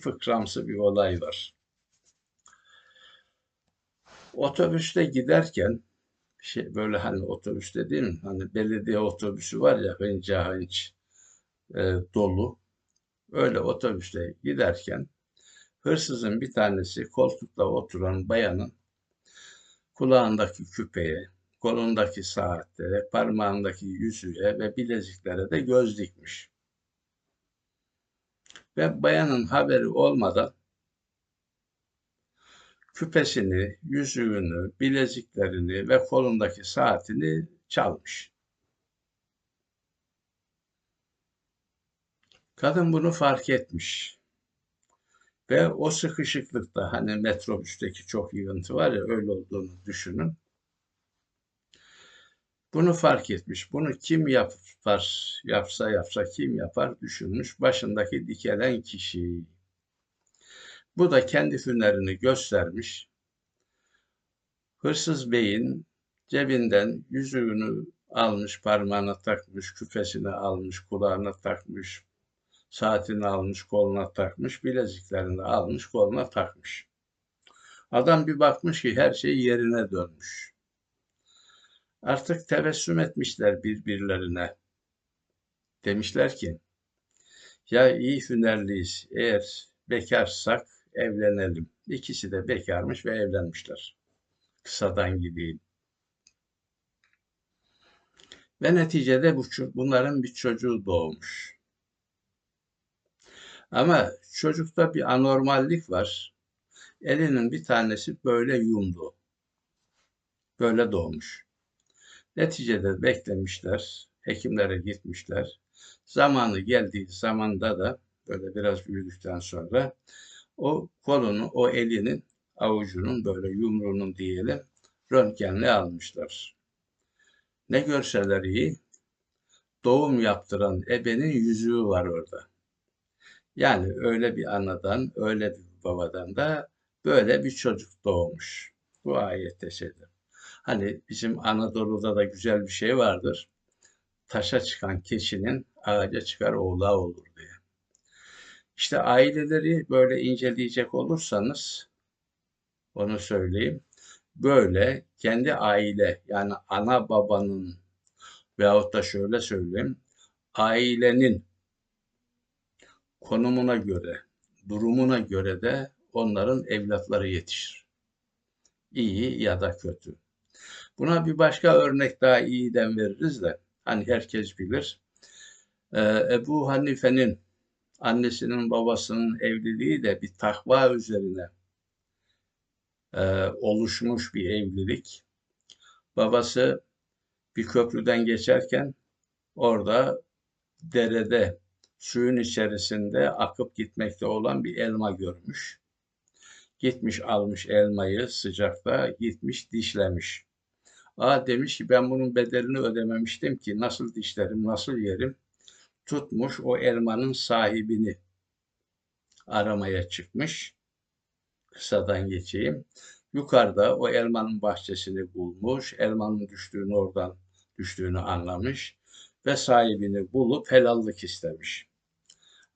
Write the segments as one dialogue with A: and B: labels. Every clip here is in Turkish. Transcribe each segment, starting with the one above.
A: fıkramsı bir olay var. Otobüste giderken şey böyle hani otobüs dediğim hani belediye otobüsü var ya hınca hınç e, dolu. Öyle otobüste giderken hırsızın bir tanesi koltukta oturan bayanın kulağındaki küpeye, kolundaki saatlere, parmağındaki yüzüğe ve bileziklere de göz dikmiş. Ve bayanın haberi olmadan küpesini, yüzüğünü, bileziklerini ve kolundaki saatini çalmış. Kadın bunu fark etmiş. Ve o sıkışıklıkta hani metrobüsteki çok yığıntı var ya öyle olduğunu düşünün. Bunu fark etmiş. Bunu kim yapar, yapsa yapsa kim yapar düşünmüş. Başındaki dikelen kişi. Bu da kendi hünerini göstermiş. Hırsız beyin cebinden yüzüğünü almış, parmağına takmış, küpesini almış, kulağına takmış, saatini almış, koluna takmış, bileziklerini almış, koluna takmış. Adam bir bakmış ki her şey yerine dönmüş. Artık tebessüm etmişler birbirlerine. Demişler ki, ya iyi hünerliyiz, eğer bekarsak evlenelim. İkisi de bekarmış ve evlenmişler. Kısadan gideyim. Ve neticede bu, bunların bir çocuğu doğmuş. Ama çocukta bir anormallik var. Elinin bir tanesi böyle yumdu. Böyle doğmuş. Neticede beklemişler, hekimlere gitmişler. Zamanı geldiği zamanda da böyle biraz büyüdükten sonra o kolunu, o elinin avucunun böyle yumruğunun diyelim röntgenle almışlar. Ne görseler iyi, doğum yaptıran ebenin yüzüğü var orada. Yani öyle bir anadan, öyle bir babadan da böyle bir çocuk doğmuş. Bu ayette şeydir. Hani bizim Anadolu'da da güzel bir şey vardır. Taşa çıkan keçinin ağaca çıkar oğlağı olur diye. İşte aileleri böyle inceleyecek olursanız onu söyleyeyim. Böyle kendi aile yani ana babanın veyahut da şöyle söyleyeyim ailenin konumuna göre, durumuna göre de onların evlatları yetişir. İyi ya da kötü. Buna bir başka örnek daha iyiden veririz de hani herkes bilir. Ee, Ebu Hanife'nin annesinin babasının evliliği de bir takva üzerine e, oluşmuş bir evlilik. Babası bir köprüden geçerken orada derede suyun içerisinde akıp gitmekte olan bir elma görmüş. Gitmiş almış elmayı sıcakta gitmiş dişlemiş. Aa demiş ki ben bunun bedelini ödememiştim ki nasıl dişlerim nasıl yerim tutmuş o elmanın sahibini aramaya çıkmış. Kısadan geçeyim. Yukarıda o elmanın bahçesini bulmuş. Elmanın düştüğünü oradan düştüğünü anlamış ve sahibini bulup helallik istemiş.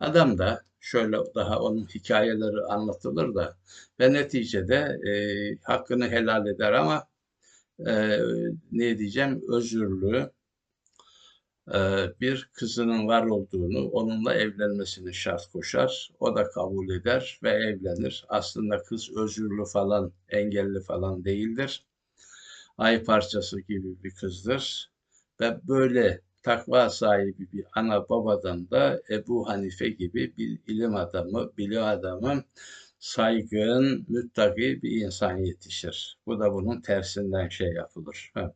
A: Adam da şöyle daha onun hikayeleri anlatılır da ve neticede e, hakkını helal eder ama e, ne diyeceğim özürlü, ee, bir kızının var olduğunu, onunla evlenmesini şart koşar. O da kabul eder ve evlenir. Aslında kız özürlü falan, engelli falan değildir. Ay parçası gibi bir kızdır. Ve böyle takva sahibi bir ana babadan da Ebu Hanife gibi bir ilim adamı, bilim adamı, saygın, müttaki bir insan yetişir. Bu da bunun tersinden şey yapılır. Ha.